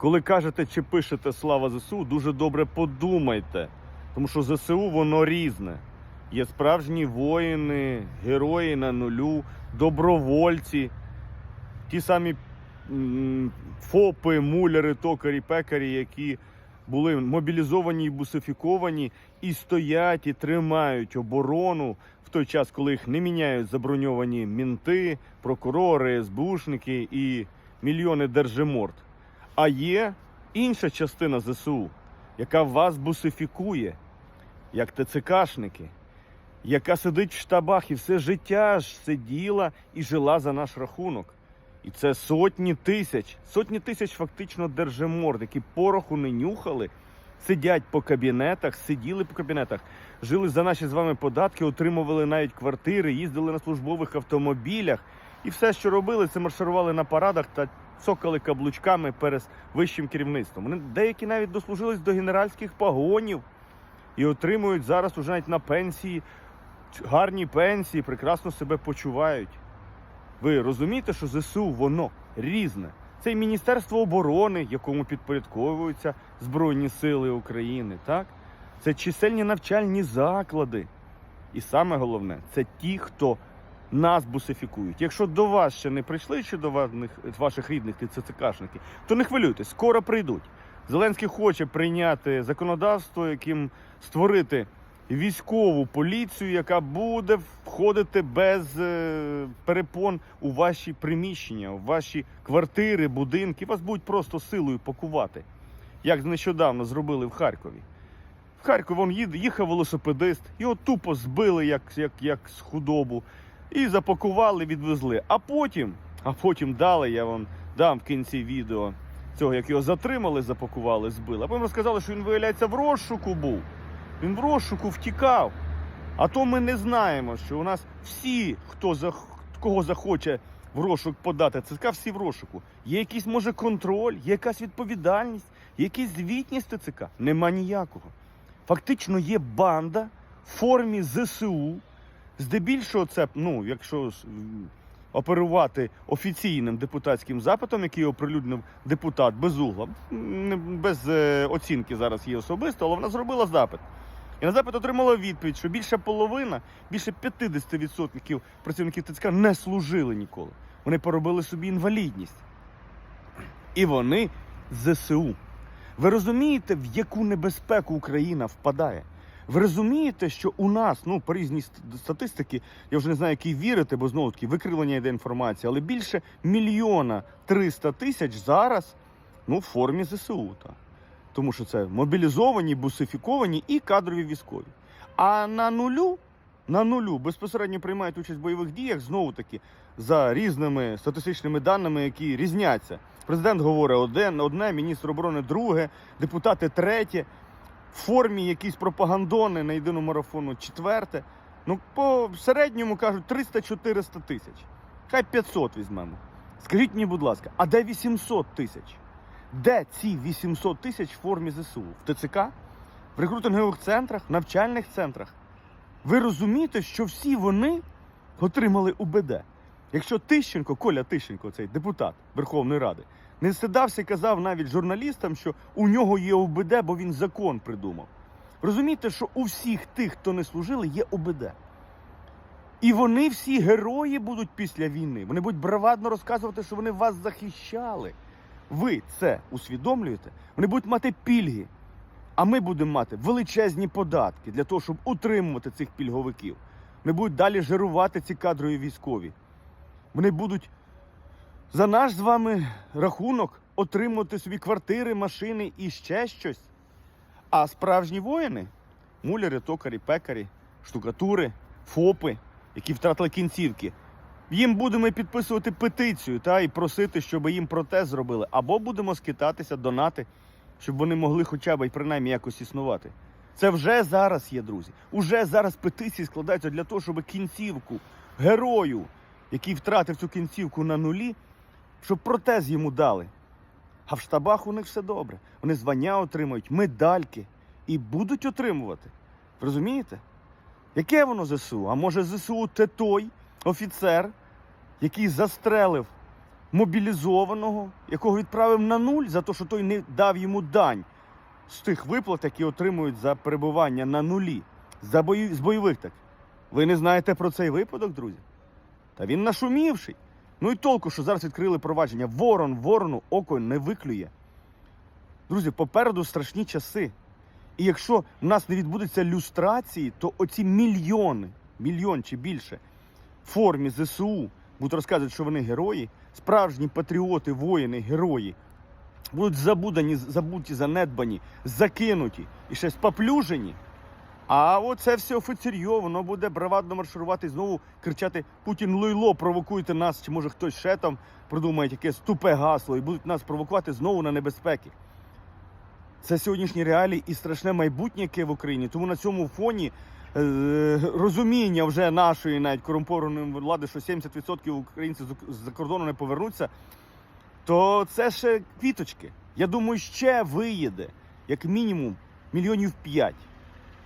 Коли кажете чи пишете слава ЗСУ, дуже добре подумайте, тому що ЗСУ воно різне. Є справжні воїни, герої на нулю, добровольці, ті самі ФОПи, муляри, токарі, пекарі, які були мобілізовані і бусифіковані, і стоять і тримають оборону в той час, коли їх не міняють заброньовані мінти, прокурори, СБУшники і мільйони держиморд. А є інша частина ЗСУ, яка вас бусифікує, як ТЦКшники, яка сидить в штабах і все життя ж сиділа і жила за наш рахунок. І це сотні тисяч, сотні тисяч фактично держиморд, які пороху не нюхали, сидять по кабінетах, сиділи по кабінетах, жили за наші з вами податки, отримували навіть квартири, їздили на службових автомобілях. І все, що робили, це марширували на парадах та цокали каблучками перед вищим керівництвом. Деякі навіть дослужились до генеральських погонів і отримують зараз уже навіть на пенсії гарні пенсії, прекрасно себе почувають. Ви розумієте, що ЗСУ воно різне. Це і Міністерство оборони, якому підпорядковуються Збройні Сили України, так? Це чисельні навчальні заклади. І саме головне, це ті, хто нас бусифікують. Якщо до вас ще не прийшли, чи до ваших рідних ТЦКшників, то не хвилюйтесь, скоро прийдуть. Зеленський хоче прийняти законодавство, яким створити військову поліцію, яка буде входити без е, перепон у ваші приміщення, у ваші квартири, будинки. Вас будуть просто силою пакувати, як нещодавно зробили в Харкові. В їд- їхав велосипедист, його тупо збили як, як, як з худобу, і запакували, відвезли. А потім, а потім дали, я вам дам в кінці відео цього, як його затримали, запакували, збили. А потім розказали, що він, виявляється, в розшуку був. Він в розшуку втікав. А то ми не знаємо, що у нас всі, хто зах... кого захоче в розшук подати, ЦСК всі в розшуку. Є якийсь, може, контроль, є якась відповідальність, є якась звітність ТЦК. Нема ніякого. Фактично є банда в формі ЗСУ. Здебільшого це, ну, якщо оперувати офіційним депутатським запитом, який оприлюднив депутат без угла, без е, оцінки зараз є особисто, але вона зробила запит. І на запит отримала відповідь, що більше половина, більше 50% працівників ТЦК не служили ніколи. Вони поробили собі інвалідність. І вони ЗСУ. Ви розумієте, в яку небезпеку Україна впадає? Ви розумієте, що у нас, ну, по різній статистики, я вже не знаю, якій вірити, бо знову таки викривлення йде інформація, але більше мільйона триста тисяч зараз ну, в формі ЗСУ. Та. Тому що це мобілізовані, бусифіковані і кадрові військові. А на нулю, на нулю безпосередньо приймають участь в бойових діях знову таки за різними статистичними даними, які різняться. Президент говорить одне, одне, міністр оборони друге, депутати третє, формі якісь пропагандони на єдиному марафону четверте. Ну, по середньому кажуть 300-400 тисяч. Хай 500 візьмемо. Скажіть мені, будь ласка, а де 800 тисяч? Де ці 800 тисяч в формі ЗСУ? В ТЦК? В рекрутингових центрах, навчальних центрах? Ви розумієте, що всі вони отримали УБД? Якщо Тищенко, Коля Тищенко, цей депутат Верховної Ради, не стидався казав навіть журналістам, що у нього є УБД, бо він закон придумав. Розумієте, що у всіх тих, хто не служили, є УБД. І вони всі герої будуть після війни. Вони будуть бравадно розказувати, що вони вас захищали. Ви це усвідомлюєте? Вони будуть мати пільги. А ми будемо мати величезні податки для того, щоб утримувати цих пільговиків. Вони будуть далі жирувати ці кадрові військові. Вони будуть за наш з вами рахунок отримувати собі квартири, машини і ще щось. А справжні воїни муляри, токарі, пекарі, штукатури, ФОПи, які втратили кінцівки. Їм будемо підписувати петицію та і просити, щоб їм протез зробили, або будемо скитатися, донати, щоб вони могли хоча б і принаймні якось існувати. Це вже зараз є, друзі. Уже зараз петиції складаються для того, щоб кінцівку герою, який втратив цю кінцівку на нулі, щоб протез йому дали. А в штабах у них все добре. Вони звання отримують, медальки і будуть отримувати. Розумієте? Яке воно ЗСУ? А може ЗСУ це той офіцер, який застрелив мобілізованого, якого відправив на нуль за те, що той не дав йому дань з тих виплат, які отримують за перебування на нулі, за бої... з бойових так. Ви не знаєте про цей випадок, друзі? Та він нашумівший. Ну і толку, що зараз відкрили провадження. Ворон, ворону око не виклює. Друзі, попереду страшні часи. І якщо в нас не відбудеться люстрації, то оці мільйони, мільйон чи більше в формі ЗСУ будуть розказувати, що вони герої, справжні патріоти, воїни, герої, будуть забудані, забуті, занедбані, закинуті і ще споплюжені. А оце все офіцерьо, воно буде бравадно марширувати і знову кричати Путін лойло, провокуйте нас, чи може хтось ще там придумає якесь тупе гасло і будуть нас провокувати знову на небезпеки. Це сьогоднішні реалії і страшне майбутнє, яке в Україні. Тому на цьому фоні е, розуміння вже нашої навіть корумпованої влади, що 70% українців з-за кордону не повернуться, то це ще квіточки. Я думаю, ще виїде, як мінімум, мільйонів п'ять,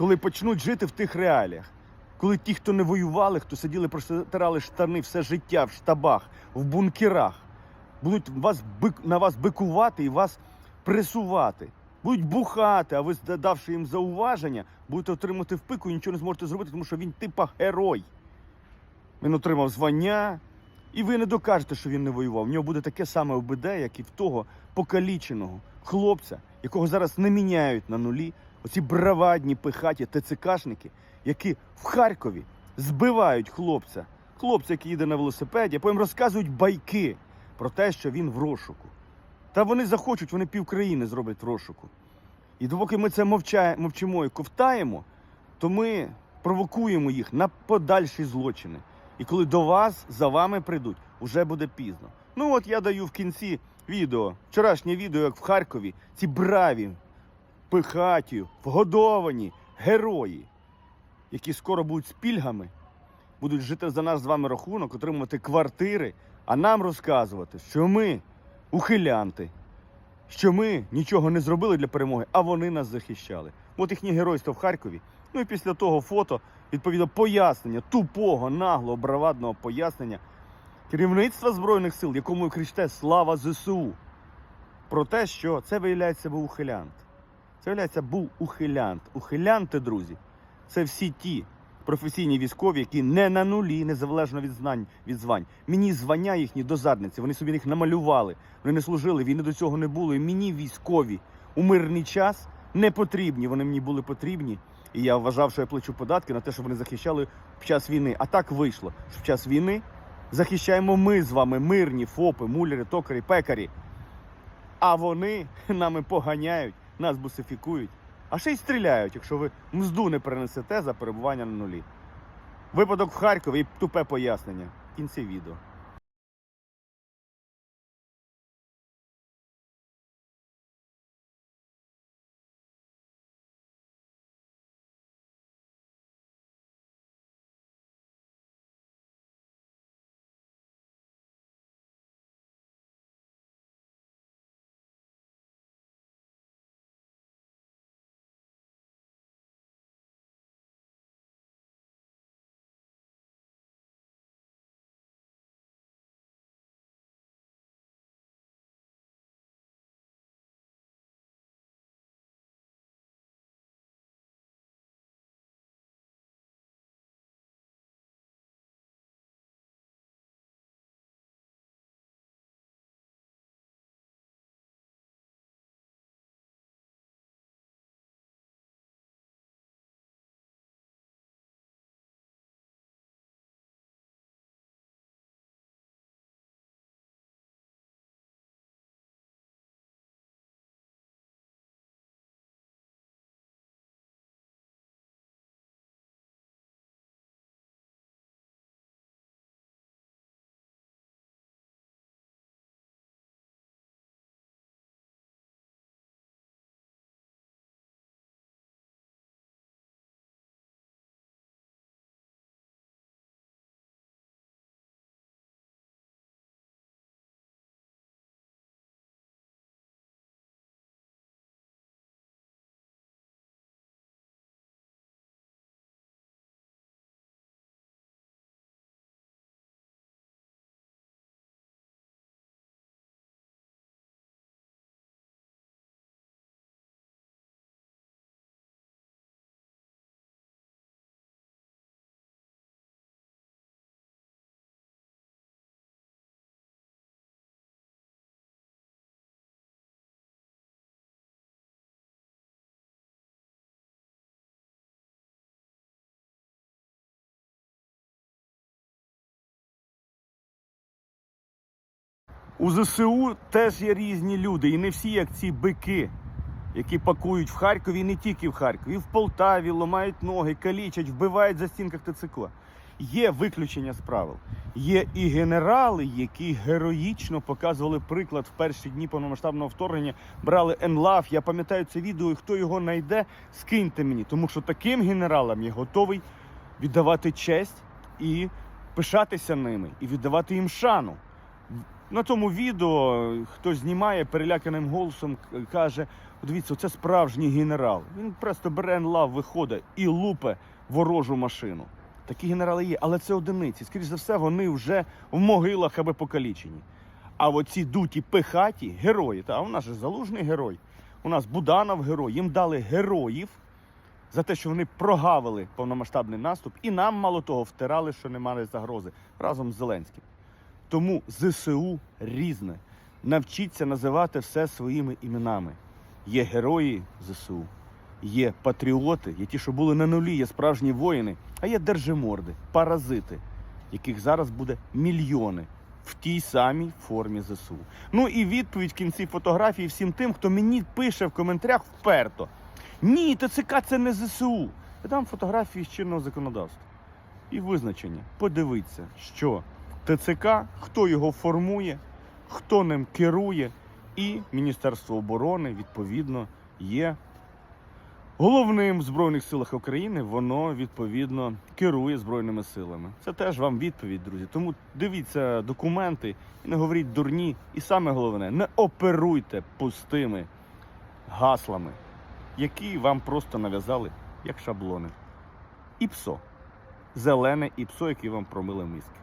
коли почнуть жити в тих реаліях. Коли ті, хто не воювали, хто сиділи, протирали штани все життя в штабах, в бункерах, будуть вас на вас бикувати і вас пресувати. Будуть бухати, а ви, давши їм зауваження, будете отримати в пику і нічого не зможете зробити, тому що він типа герой. Він отримав звання, і ви не докажете, що він не воював. В нього буде таке саме ОБД, як і в того покаліченого хлопця, якого зараз не міняють на нулі. Оці бравадні пихаті ТЦКшники, які в Харкові збивають хлопця. Хлопця, який їде на велосипеді, потім розказують байки про те, що він в розшуку. Та вони захочуть, вони півкраїни зроблять в розшуку. І допоки ми це мовчимо і ковтаємо, то ми провокуємо їх на подальші злочини. І коли до вас за вами прийдуть, уже буде пізно. Ну от я даю в кінці відео, вчорашнє відео, як в Харкові, ці браві, пихаті, вгодовані герої, які скоро будуть з пільгами, будуть жити за наш з вами рахунок, отримувати квартири, а нам розказувати, що ми ухилянти, що ми нічого не зробили для перемоги, а вони нас захищали. От їхнє геройство в Харкові. Ну і після того фото, відповідно, пояснення, тупого, наглого, бравадного пояснення керівництва Збройних сил, якому ви Слава ЗСУ, про те, що це, виявляється, був ухилянт. Це, був ухилянт. Ухилянти, друзі, це всі ті професійні військові, які не на нулі, незалежно від знань, від звань. Мені звання їхні до задниці, вони собі їх намалювали, вони не служили, війни до цього не було. І мені військові у мирний час не потрібні. Вони мені були потрібні. І я вважав, що я плачу податки на те, щоб вони захищали під час війни. А так вийшло, що під час війни захищаємо ми з вами, мирні ФОПи, мулери, токарі, пекарі. А вони нами поганяють, нас бусифікують, а ще й стріляють, якщо ви мзду не перенесете за перебування на нулі. Випадок в Харкові і тупе пояснення кінці відео. У ЗСУ теж є різні люди, і не всі, як ці бики, які пакують в Харкові, і не тільки в Харкові, і в Полтаві ламають ноги, калічать, вбивають за стінках ТЦК. Є виключення з правил. Є і генерали, які героїчно показували приклад в перші дні повномасштабного вторгнення, брали енлав. Я пам'ятаю це відео, і хто його знайде, скиньте мені. Тому що таким генералам я готовий віддавати честь і пишатися ними, і віддавати їм шану. На тому відео хтось знімає переляканим голосом, каже: дивіться, це справжній генерал. Він просто бере енлав, виходить і лупе ворожу машину. Такі генерали є, але це одиниці. Скоріше за все, вони вже в могилах аби покалічені. А оці дуті пихаті герої. Та у нас же залужний герой. У нас Буданов герой. Їм дали героїв за те, що вони прогавили повномасштабний наступ, і нам мало того втирали, що немає загрози разом з Зеленським. Тому ЗСУ різне. Навчіться називати все своїми іменами. Є герої ЗСУ, є патріоти, є ті, що були на нулі, є справжні воїни, а є держиморди, паразити, яких зараз буде мільйони в тій самій формі ЗСУ. Ну і відповідь в кінці фотографії всім тим, хто мені пише в коментарях вперто. Ні, ТЦК це не ЗСУ. Я дам фотографії з чинного законодавства. І визначення. Подивіться, що ТЦК, хто його формує, хто ним керує, і Міністерство оборони, відповідно, є головним в Збройних силах України, воно відповідно керує Збройними силами. Це теж вам відповідь, друзі. Тому дивіться документи і не говоріть дурні. І саме головне, не оперуйте пустими гаслами, які вам просто нав'язали як шаблони. І псо. Зелене і псо, які вам промили мізки.